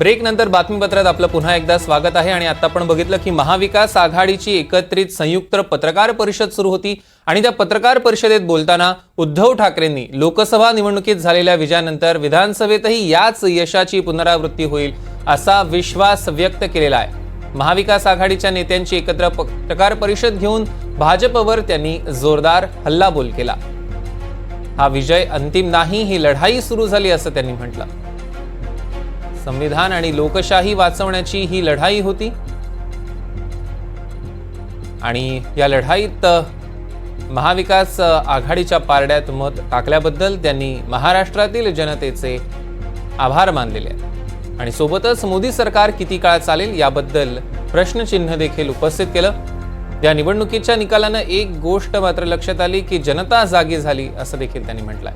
Break नंतर बातमीपत्रात आपलं पुन्हा एकदा स्वागत आहे आणि आता आपण बघितलं की महाविकास आघाडीची एकत्रित संयुक्त पत्रकार परिषद सुरू होती आणि त्या पत्रकार परिषदेत बोलताना उद्धव ठाकरेंनी लोकसभा निवडणुकीत झालेल्या विजयानंतर विधानसभेतही याच यशाची पुनरावृत्ती होईल असा विश्वास व्यक्त केलेला आहे. महाविकास आघाडीच्या नेत्यांची एकत्र पत्रकार परिषद घेऊन भाजपवर त्यांनी जोरदार हल्लाबोल केला. हा विजय अंतिम नाही ही लढाई सुरू झाली असं त्यांनी म्हटलं. संविधान आणि लोकशाही वाचवण्याची ही लढाई होती. आणि या लढाईत महाविकास आघाडीच्या पारड्यात मत टाकल्याबद्दल त्यांनी महाराष्ट्रातील जनतेचे आभार मानलेले आहेत. आणि सोबतच मोदी सरकार किती काळ चालेल याबद्दल प्रश्नचिन्ह देखील उपस्थित केलं. या निवडणुकीच्या निकालानं एक गोष्ट मात्र लक्षात आली की जनता जागी झाली असं देखील त्यांनी म्हटलंय.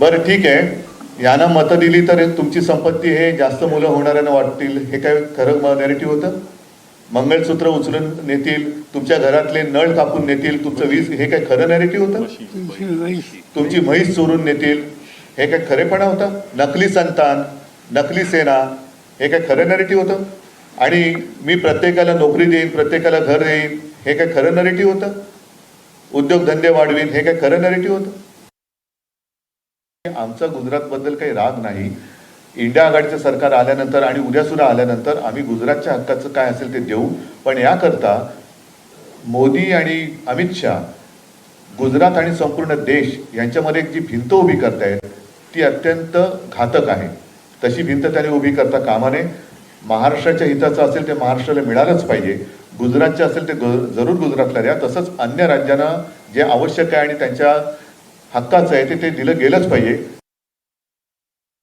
बरं ठीक आहे. यांना मतं दिली तर तुमची संपत्ती हे जास्त मुलं होणाऱ्यांना वाटतील. हे काय खरं नॅरेटिव्ह होतं? मंगळसूत्र उचलून नेतील तुमच्या घरातले नळ कापून नेतील तुमचं वीज हे काय खरं नॅरेटिव्ह होतं? तुमची म्हैस चोरून नेतील हे काय खरेपणा होता? नकली संतान नकली सेना हे काय खरं नॅरेटिव्ह होतं? आणि मी प्रत्येकाला नोकरी देईन प्रत्येकाला घर देईन हे काय खरं नॅरेटिव्ह होतं? उद्योगधंदे वाढवीन हे काय खरं नॅरेटिव्ह होतं? आमचा गुजरातबद्दल काही राग नाही. इंडिया आघाडीचं सरकार आल्यानंतर आणि उद्या सुद्धा आल्यानंतर आम्ही गुजरातच्या हक्काचं काय असेल ते देऊ. पण याकरता मोदी आणि अमित शहा गुजरात आणि संपूर्ण देश यांच्यामध्ये एक जी भिंत उभी करतायत ती अत्यंत घातक आहे. तशी भिंत त्याने उभी करता कामा नये महाराष्ट्राच्या हिताचं असेल ते महाराष्ट्राला मिळालंच पाहिजे. गुजरातचे असेल ते जरूर गुजरातला द्या. तसंच अन्य राज्यांना जे आवश्यक आहे आणि त्यांच्या हक्काचं आहे ते ते दिलं गेलंच पाहिजे.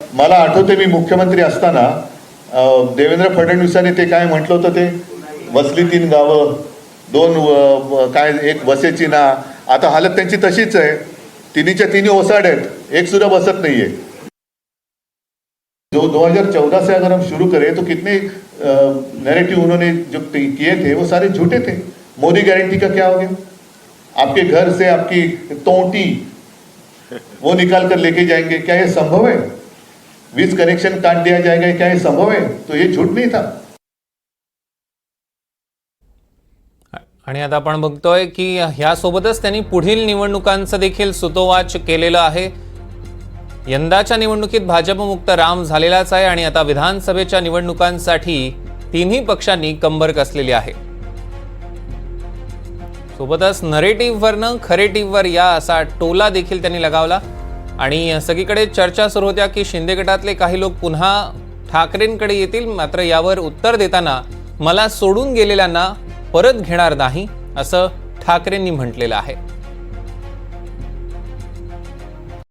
मला आठवते मी मुख्यमंत्री असताना देवेंद्र फडणवीसांनी ते काय म्हटलं होतं ते? वसली तीन गावं दोन काय एक वसेची ना आता हालत त्यांची तशीच आहे. तिन्हीच्या तिन्ही ओसाड आहेत. एक सुद्धा बसत नाहीये. जो 2014 से अगर हम शुरू करें तो कितने नैरेटिव उन्होंने जो किए थे वो सारे झूठे थे. मोदी गारंटी का क्या हो गया? आपके घर से आपकी तोटी वो निकाल कर लेके जाएंगे। क्या ये संभव है? वीज कनेक्शन काट दिया जाएगा क्या ये संभव है? तो ये झूठ नहीं था। आणि आता आपण बघतोय की ह्यासोबतच त्यांनी पुढील निवडणुकांचं देखील सुतोवाच केलेलं आहे. यंदाच्या निवडणुकीत भाजपमुक्त राम झालेलाच आहे आणि आता विधानसभेच्या निवडणुकांसाठी तिन्ही पक्षांनी कंबर कसलेली आहे. सोबतच नरेटिव्हवरनं खरेटिव्हवर या असा टोला देखील त्यांनी लगावला. आणि सगळीकडे चर्चा सुरू होत्या की शिंदे गटातले काही लोक पुन्हा ठाकरेंकडे येतील मात्र यावर उत्तर देताना मला सोडून गेलेल्यांना परत घेणार नाही असं ठाकरेंनी म्हटलेलं आहे.